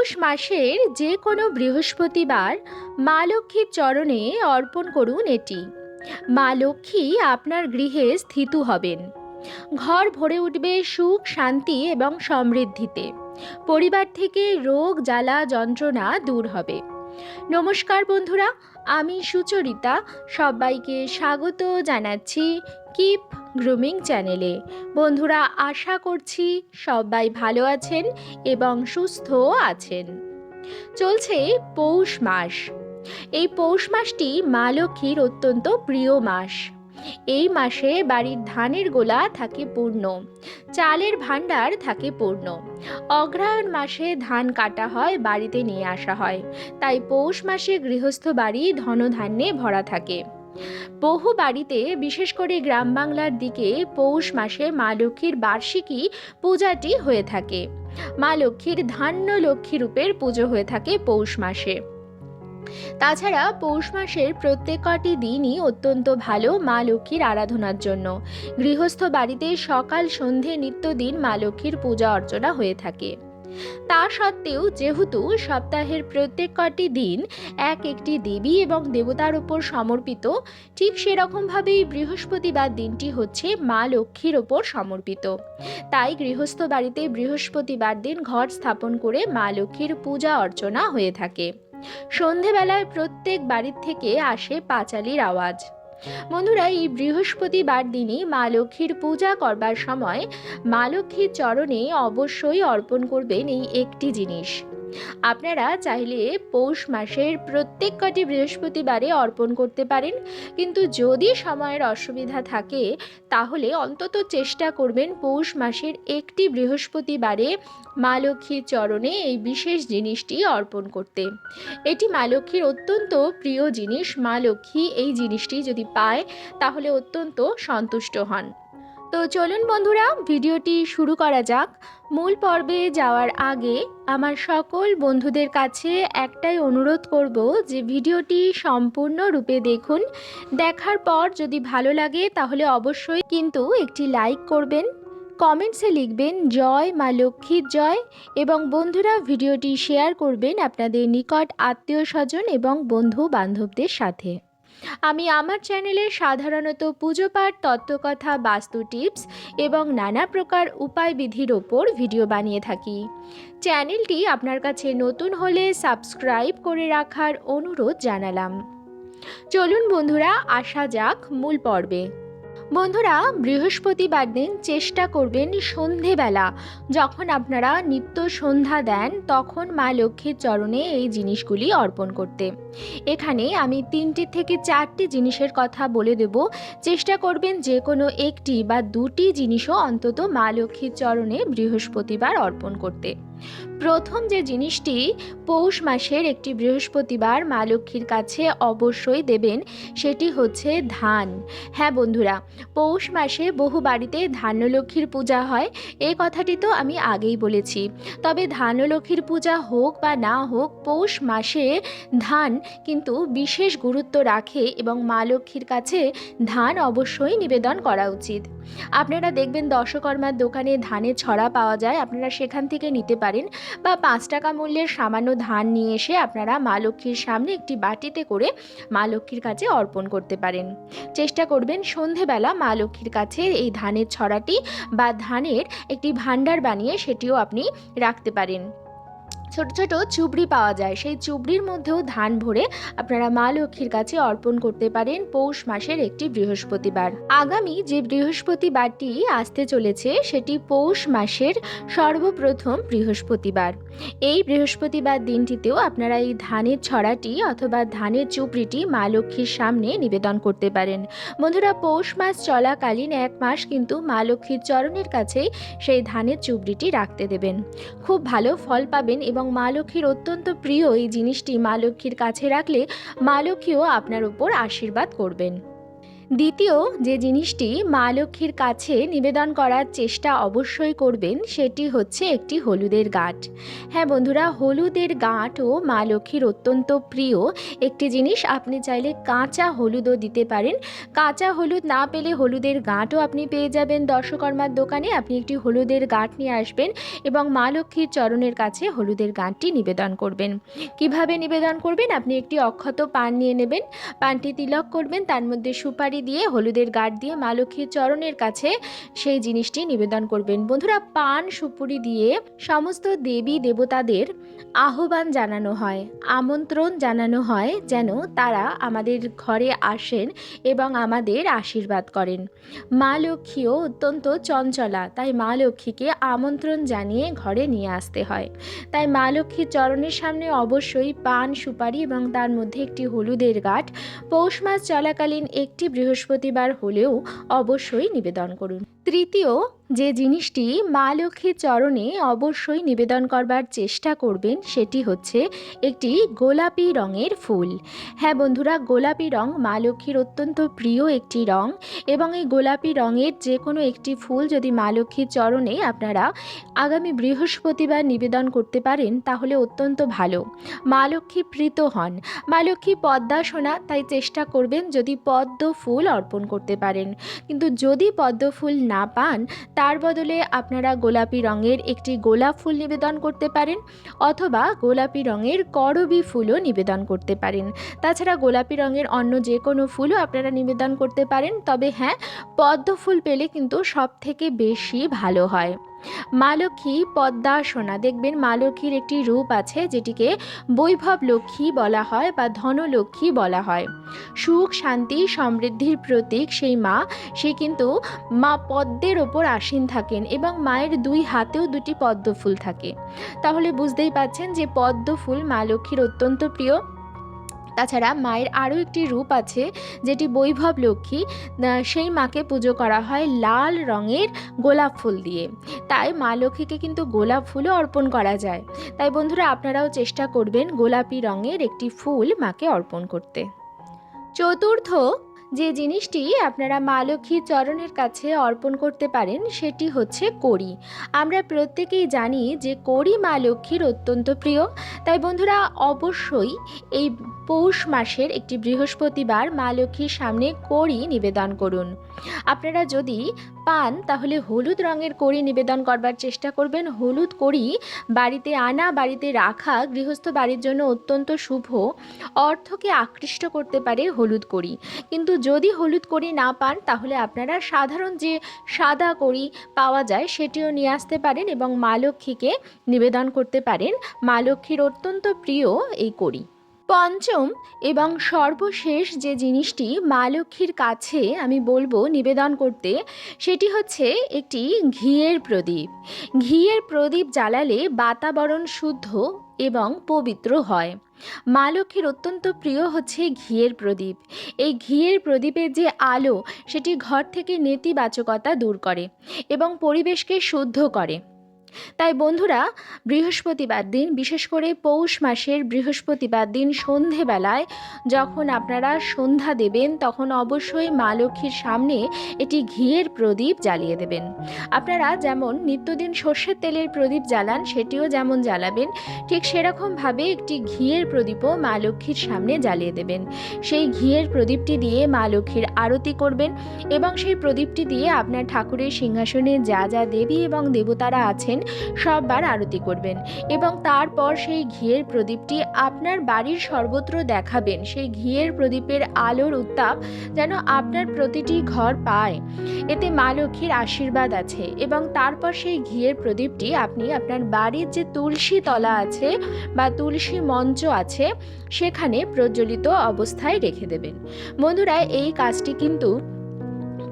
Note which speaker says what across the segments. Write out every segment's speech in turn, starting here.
Speaker 1: পৌষ মাসের যে কোনো বৃহস্পতিবার মা লক্ষ্মীর চরণে অর্পণ করুন এটি। মা লক্ষ্মী আপনার গৃহে স্থিত হবেন। ঘর ভরে উঠবে সুখ, শান্তি এবং সমৃদ্ধিতে। পরিবার থেকে রোগ, জ্বালা, যন্ত্রণা দূর হবে। নমস্কার বন্ধুরা, আমি সুচরিতা। সবাইকে স্বাগত জানাচ্ছি কিপ গ্রুমিং চ্যানেলে বন্ধুরা, আশা করছি সবাই ভালো আছেন এবং সুস্থ আছেন। চলছে পৌষ মাস। এই পৌষ মাসটি মা লক্ষ্মীর অত্যন্ত প্রিয় মাস। এই মাসে বাড়ির ধানের গোলা থাকে পূর্ণ, চালের ভাণ্ডার থাকে পূর্ণ। অগ্রহায়ণ মাসে ধান কাটা হয়, বাড়িতে নিয়ে আসা হয়। তাই পৌষ মাসে গৃহস্থ বাড়ি ধনধান্যে ভরা থাকে। বহু বাড়িতে, বিশেষ করে গ্রাম বাংলার দিকে পৌষ মাসে মা লক্ষ্মীর বার্ষিকী পূজাটি হয়ে থাকে। মা লক্ষ্মীর ধান্য লক্ষ্মী রূপের পুজো হয়ে থাকে পৌষ মাসে। তাছাড়া পৌষ মাসের প্রত্যেক কটি দিনই অত্যন্ত ভালো মা লক্ষ্মীর আরাধনার জন্য। গৃহস্থ বাড়িতে সকাল সন্ধে নিত্যদিন মা লক্ষ্মীর পূজা অর্চনা হয়ে থাকে। তা সত্ত্বেও যেহেতু সপ্তাহের প্রত্যেক কটি দিন এক একটি দেবী এবং দেবতার উপর সমর্পিত, ঠিক সেরকমভাবেই বৃহস্পতিবার দিনটি হচ্ছে মা লক্ষ্মীর ওপর সমর্পিত। তাই গৃহস্থ বাড়িতে বৃহস্পতিবার দিন ঘর স্থাপন করে মা লক্ষ্মীর পূজা অর্চনা হয়ে থাকে। সন্ধেবেলায় প্রত্যেক বাড়ির থেকে আসে পাঁচালির আওয়াজ। বন্ধুরা, এই বৃহস্পতিবার দিনই মা লক্ষ্মীর পূজা করবার সময় মা লক্ষ্মীর চরণে অবশ্যই অর্পণ করবেন এই একটি জিনিস। আপনারা চাইলে পৌষ মাসের প্রত্যেক কটি বৃহস্পতিবারে অর্পণ করতে পারেন, কিন্তু যদি সময়ের অসুবিধা থাকে, তাহলে অন্তত চেষ্টা করবেন পৌষ মাসের একটি বৃহস্পতিবারে মা লক্ষ্মীর চরণে এই বিশেষ জিনিসটি অর্পণ করতে। এটি মা লক্ষ্মীর অত্যন্ত প্রিয় জিনিস, মা লক্ষ্মী এই জিনিসটি যদি পায়, তাহলে অত্যন্ত সন্তুষ্ট হন। তো চলুন বন্ধুরা, ভিডিওটি শুরু করা যাক। মূল পর্বে যাওয়ার আগে আমার সকল বন্ধুদের কাছে একটাই অনুরোধ করব যে ভিডিওটি সম্পূর্ণরূপে দেখুন। দেখার পর যদি ভালো লাগে তাহলে অবশ্যই কিন্তু একটি লাইক করবেন, কমেন্টসে লিখবেন, জয় মা লক্ষ্মীর জয় এবং বন্ধুরা ভিডিওটি শেয়ার করবেন আপনাদের নিকট আত্মীয় স্বজন এবং বন্ধু বান্ধবদের সাথে। আমি আমার চ্যানেলে সাধারণত পুজো পাঠ তত্ত্বকথা, বাস্তু টিপস এবং নানা প্রকার উপায় বিধির ওপর ভিডিও বানিয়ে থাকি। চ্যানেলটি আপনার কাছে নতুন হলে সাবস্ক্রাইব করে রাখার অনুরোধ জানালাম। চলুন বন্ধুরা, আসা যাক মূল পর্বে। বন্ধুরা, বৃহস্পতিবার দিন চেষ্টা করবেন সন্ধেবেলা। যখন আপনারা নিত্য সন্ধ্যা দেন, তখন মা লক্ষ্মীর চরণে এই জিনিসগুলি অর্পণ করতে। এখানে আমি তিনটি থেকে চারটি জিনিসের কথা বলে দেব। চেষ্টা করবেন যে কোনো একটি বা দুটি জিনিসও অন্তত মা লক্ষ্মীর চরণে বৃহস্পতিবার অর্পণ করতে। প্রথম যে জিনিসটি পৌষ মাসের একটি বৃহস্পতিবার মা লক্ষ্মীর কাছে অবশ্যই দেবেন, সেটি হচ্ছে ধান। হ্যাঁ বন্ধুরা, পৌষ মাসে বহু বাড়িতে ধান্যলক্ষ্মীর পূজা হয় এই কথাটি তো আমি আগেই বলেছি। তবে ধান্যলক্ষ্মীর পূজা হোক বা না হোক, পৌষ মাসে ধান কিন্তু বিশেষ গুরুত্ব রাখে এবং মা লক্ষ্মীর কাছে ধান অবশ্যই নিবেদন করা উচিত। আপনারা দেখবেন দশকর্মার দোকানে ধানের ছড়া পাওয়া যায়, আপনারা সেখান থেকে নিতে পারেন। বা পাঁচ টাকা মূল্যের সামান্য ধান নিয়ে এসে আপনারা মা লক্ষ্মীর সামনে একটি বাটিতে করে মা লক্ষ্মীর কাছে অর্পণ করতে পারেন। চেষ্টা করবেন সন্ধেবেলা মা লক্ষ্মীর কাছে এই ধানের ছড়াটি বা ধানের একটি ভাণ্ডার বানিয়ে সেটিও আপনি রাখতে পারেন। ছোট ছোট চুবড়ি পাওয়া যায়। সেই চুবড়ির মধ্যেও ধান ভরে আপনারা মা লক্ষ্মীর কাছে অর্পণ করতে পারেন পৌষ মাসের একটি বৃহস্পতিবার। আগামী যে বৃহস্পতিবারটি আসতে চলেছে, সেটি পৌষ মাসের সর্বপ্রথম বৃহস্পতিবার। এই বৃহস্পতিবার দিনটিতেও আপনারা এই ধানের ছড়াটি অথবা ধানের চুবড়িটি মা লক্ষ্মীর সামনে নিবেদন করতে পারেন। বন্ধুরা, পৌষ মাস চলাকালীন এক মাস কিন্তু মা লক্ষ্মীর চরণের কাছেই সেই ধানের চুবড়িটি রাখতে দেবেন। খুব ভালো ফল পাবেন এবং মা লক্ষ্মীর অত্যন্ত প্রিয় এই জিনিসটি মা লক্ষ্মীর কাছে রাখলে মা লক্ষ্মীও আপনার উপর আশীর্বাদ করবেন। দ্বিতীয়, যে জিনিসটি মা লক্ষ্মীর কাছে নিবেদন করার চেষ্টা অবশ্যই করবেন, সেটি হচ্ছে একটি হলুদের গাঁট। হ্যাঁ বন্ধুরা, হলুদের গাঁট ও মা লক্ষ্মীর অত্যন্ত প্রিয় একটি জিনিস, আপনি চাইলে কাঁচা হলুদও দিতে পারেন। কাঁচা হলুদ না পেলে হলুদের গাঁটও আপনি পেয়ে যাবেন দর্শকর্মার দোকানে। আপনি একটি হলুদের গাঁট নিয়ে আসবেন এবং মা লক্ষ্মীর চরণের কাছে হলুদের গাঁটটি নিবেদন করবেন। কীভাবে নিবেদন করবেন? আপনি একটি অক্ষত পান নিয়ে নেবেন, পানটি তিলক করবেন, তার মধ্যে সুপারি দিয়ে, হলুদের গাঁট দিয়ে মা লক্ষ্মীর চরণের কাছে সেই জিনিসটি নিবেদন করবেন। বন্ধুরা, পান, সুপুরি দিয়ে সমস্ত দেবী দেবতাদের আহ্বান জানানো হয়, আমন্ত্রণ জানানো হয়, যেন তারা আমাদের ঘরে আসেন এবং আমাদের আশীর্বাদ করেন। মা লক্ষ্মীও অত্যন্ত চঞ্চলা, তাই মা লক্ষ্মীকে আমন্ত্রণ জানিয়ে ঘরে নিয়ে আসতে হয়। তাই মা লক্ষ্মীর চরণের সামনে অবশ্যই পান, সুপারি এবং তার মধ্যে একটি হলুদের গাঁট। পৌষ মাস চলাকালীন একটি বৃহস্পতিবার হলেও অবশ্যই নিবেদন করুন। তৃতীয় যে জিনিসটি মা লক্ষ্মীর চরণে অবশ্যই নিবেদন করবার চেষ্টা করবেন সেটি হচ্ছে একটি গোলাপি রঙের ফুল। হ্যাঁ বন্ধুরা, গোলাপি রং মা লক্ষ্মীর অত্যন্ত প্রিয় একটি রং এবং এই গোলাপি রঙের যে কোনো একটি ফুল যদি মা লক্ষ্মীর চরণে আপনারা আগামী বৃহস্পতিবার নিবেদন করতে পারেন তাহলে অত্যন্ত ভালো। মা লক্ষ্মী প্রীত হন। মা লক্ষ্মী পদ্মাসনা তাই চেষ্টা করবেন যদি পদ্ম ফুল অর্পণ করতে পারেন। কিন্তু যদি পদ্ম ফুল না পান তার বদলে আপনারা গোলাপি রঙের একটি গোলাপ ফুল নিবেদন করতে পারেন অথবা গোলাপি রঙের করবি ফুলও নিবেদন করতে পারেন। তাছাড়া গোলাপি রঙের অন্য যে কোনো ফুলও আপনারা নিবেদন করতে পারেন। তবে হ্যাঁ পদ্ম ফুল পেলে কিন্তু সব থেকে বেশি ভালো হয়। মা লক্ষ্মী পদ্মাসনা দেখবেন মা লক্ষ্মীর একটি রূপ আছে যেটিকে বৈভব লক্ষ্মী বলা হয় বা ধনলক্ষ্মী বলা হয়। সুখ, শান্তি, সমৃদ্ধির প্রতীক সেই মা, সে কিন্তু মা পদ্মের ওপর আসীন থাকেন এবং মায়ের দুই হাতেও দুটি পদ্ম ফুল থাকে। তাহলে বুঝতেই পাচ্ছেন যে পদ্ম ফুল মা লক্ষ্মীর অত্যন্ত প্রিয়। তাছাড়া মায়ের আরও একটি রূপ আছে, যেটি বৈভব লক্ষ্মী সেই মাকে পুজো করা হয় লাল রঙের গোলাপ ফুল দিয়ে। তাই মা লক্ষ্মীকে কিন্তু গোলাপ ফুলও অর্পণ করা যায়। তাই বন্ধুরা, আপনারাও চেষ্টা করবেন গোলাপি রঙের একটি ফুল মাকে অর্পণ করতে। চতুর্থ যে জিনিসটি আপনারা মা লক্ষ্মীর চরণের কাছে অর্পণ করতে পারেন, সেটি হচ্ছে কড়ি। আমরা প্রত্যেকেই জানি যে কড়ি মা লক্ষ্মীর অত্যন্ত প্রিয়। তাই বন্ধুরা, অবশ্যই এই পৌষ মাসের একটি বৃহস্পতিবার মা লক্ষ্মীর সামনে কড়ি নিবেদন করুন। আপনারা যদি পান, তাহলে হলুদ রঙের কড়ি নিবেদন করবার চেষ্টা করবেন। হলুদ কড়ি বাড়িতে আনা, বাড়িতে রাখা গৃহস্থ বাড়ির জন্য অত্যন্ত শুভ। অর্থকে আকৃষ্ট করতে পারে হলুদ কড়ি। কিন্তু যদি হলুদ কড়ি না পান, তাহলে আপনারা সাধারণ যে সাদা কড়ি পাওয়া যায়, সেটিও নিয়ে আসতে পারেন এবং মা লক্ষ্মীকে নিবেদন করতে পারেন। মা লক্ষ্মীর অত্যন্ত প্রিয় এই কড়ি। পঞ্চম এবং সর্বশেষ যে জিনিসটি মা লক্ষ্মীর কাছে আমি বলব নিবেদন করতে, সেটি হচ্ছে একটি ঘিয়ের প্রদীপ। ঘিয়ের প্রদীপ জ্বালালে বাতাবরণ শুদ্ধ এবং পবিত্র হয়। মা লক্ষ্মীর অত্যন্ত প্রিয় হচ্ছে ঘিয়ের প্রদীপ। এই ঘিয়ের প্রদীপের যে আলো, সেটি ঘর থেকে নেতিবাচকতা দূর করে এবং পরিবেশকে শুদ্ধ করে। তাই বন্ধুরা, বৃহস্পতিবার দিন, বিশেষ করে পৌষ মাসের বৃহস্পতিবার দিন সন্ধেবেলায় যখন আপনারা সন্ধ্যা দেবেন, তখন অবশ্যই মা লক্ষ্মীর সামনে এটি ঘিয়ের প্রদীপ জ্বালিয়ে দেবেন। আপনারা যেমন নিত্যদিন সর্ষের তেলের প্রদীপ জ্বালান, সেটিও যেমন জ্বালাবেন, ঠিক সেরকমভাবে একটি ঘিয়ের প্রদীপও মা লক্ষ্মীর সামনে জ্বালিয়ে দেবেন। সেই ঘিয়ের প্রদীপটি দিয়ে মা লক্ষ্মীর আরতি করবেন এবং সেই প্রদীপটি দিয়ে আপনার ঠাকুরের সিংহাসনে যা যা দেবী এবং দেবতারা আছেন সববার আরতি করবেন এবং তারপর সেই ঘিয়ের প্রদীপটি আপনার বাড়ির সর্বত্র দেখাবেন। সেই ঘিয়ের প্রদীপের আলোর উত্তাপ যেন আপনার প্রতিটি ঘর পায়। এতে মা লক্ষ্মীর আশীর্বাদ আছে এবং তারপর সেই ঘিয়ের প্রদীপটি আপনি আপনার বাড়ির যে তুলসী তলা আছে বা তুলসী মঞ্চ আছে, সেখানে প্রজ্বলিত অবস্থায় রেখে দেবেন। বন্ধুরা, এই কাজটি কিন্তু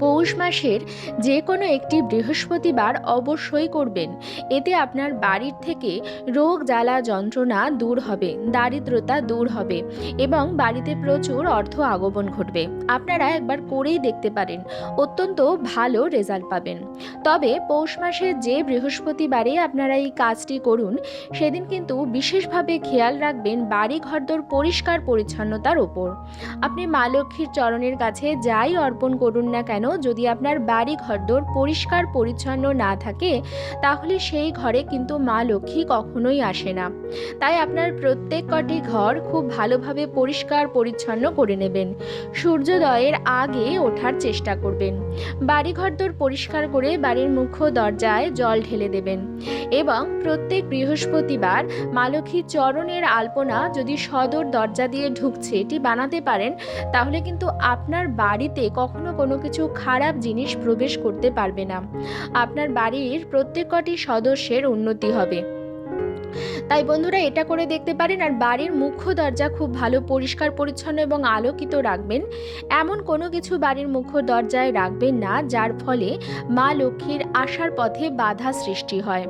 Speaker 1: পৌষ মাসের যে কোনো একটি বৃহস্পতিবার অবশ্যই করবেন। এতে আপনার বাড়ির থেকে রোগ জ্বালা যন্ত্রণা দূর হবে, দারিদ্রতা দূর হবে এবং বাড়িতে প্রচুর অর্থ আগমন ঘটবে। আপনারা একবার করেই দেখতে পারেন, অত্যন্ত ভালো রেজাল্ট পাবেন। তবে পৌষ মাসে যে বৃহস্পতিবারে আপনারা এই কাজটি করুন, সেদিন কিন্তু বিশেষভাবে খেয়াল রাখবেন বাড়ি ঘরদোর পরিষ্কার পরিচ্ছন্নতার ওপর। আপনি মা লক্ষ্মীর চরণের কাছে যাই অর্পণ করুন না কেন যদি আপনার বাড়ি ঘরদোর পরিষ্কার পরিচ্ছন্ন না থাকে, তাহলে সেই ঘরে কিন্তু মা লক্ষ্মী কখনোই আসে না। তাই আপনার প্রত্যেক কটি ঘর খুব ভালোভাবে পরিষ্কার পরিচ্ছন্ন করে নেবেন। সূর্যোদয়ের আগে ওঠার চেষ্টা করবেন। বাড়ি ঘরদোর পরিষ্কার করে বাড়ির মুখ্য দরজায় জল ঢেলে দেবেন। এবং প্রত্যেক বৃহস্পতিবার মা লক্ষ্মীর চরণের আলপনা যদি সদর দরজা দিয়ে ঢুকছে, এটি বানাতে পারেন, তাহলে কিন্তু আপনার বাড়িতে কখনো কোনো কিছু খারাপ জিনিস প্রবেশ করতে পারবে না। আপনার বাড়ির প্রত্যেক কটি সদস্যের উন্নতি হবে। তাই বন্ধুরা এটা করে দেখতে পারেন আর বাড়ির মুখ্য দরজা খুব ভালো, পরিষ্কার, পরিচ্ছন্ন এবং আলোকিত রাখবেন। এমন কোনো কিছু বাড়ির মুখ্য দরজায় রাখবেন না, যার ফলে মা লক্ষ্মীর আসার পথে বাধা সৃষ্টি হয়।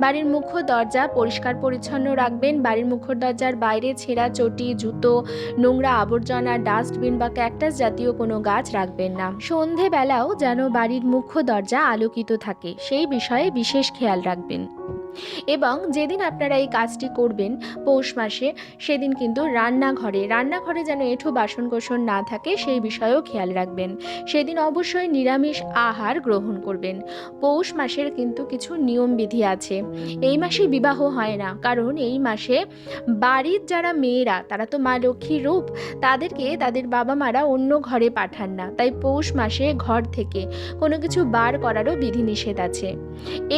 Speaker 1: বাড়ির মুখ্য দরজা পরিষ্কার, পরিচ্ছন্ন রাখবেন। বাড়ির মুখ্য দরজার বাইরে ছেঁড়া চটি, জুতো, নোংরা আবর্জনা, ডাস্টবিন বা ক্যাকটাস জাতীয় কোনো গাছ রাখবেন না। সন্ধেবেলাও যেন বাড়ির মুখ্য দরজা আলোকিত থাকে, সেই বিষয়ে বিশেষ খেয়াল রাখবেন। এবং যেদিন আপনারা এই কাজটি করবেন পৌষ মাসে, সেদিন কিন্তু রান্নাঘরে রান্নাঘরে যেন এঁঠো বাসন কোসন না থাকে সেই বিষয়েও খেয়াল রাখবেন। সেদিন অবশ্যই নিরামিষ আহার গ্রহণ করবেন। পৌষ মাসের কিন্তু কিছু নিয়মবিধি আছে। এই মাসে বিবাহ হয় না, কারণ এই মাসে বাড়ির যারা মেয়েরা, তারা তো মা লক্ষ্মীর রূপ, তাদেরকে তাদের বাবা মারা অন্য ঘরে পাঠান না। তাই পৌষ মাসে ঘর থেকে কোনো কিছু বার করারও বিধিনিষেধ আছে।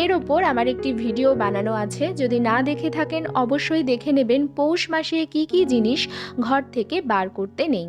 Speaker 1: এর ওপর আমার একটি ভিডিও বানানো আছে। যদি না দেখে থাকেন, অবশ্যই দেখে নেবেন পৌষ মাসে কি কি জিনিস ঘর থেকে বার করতে নেই।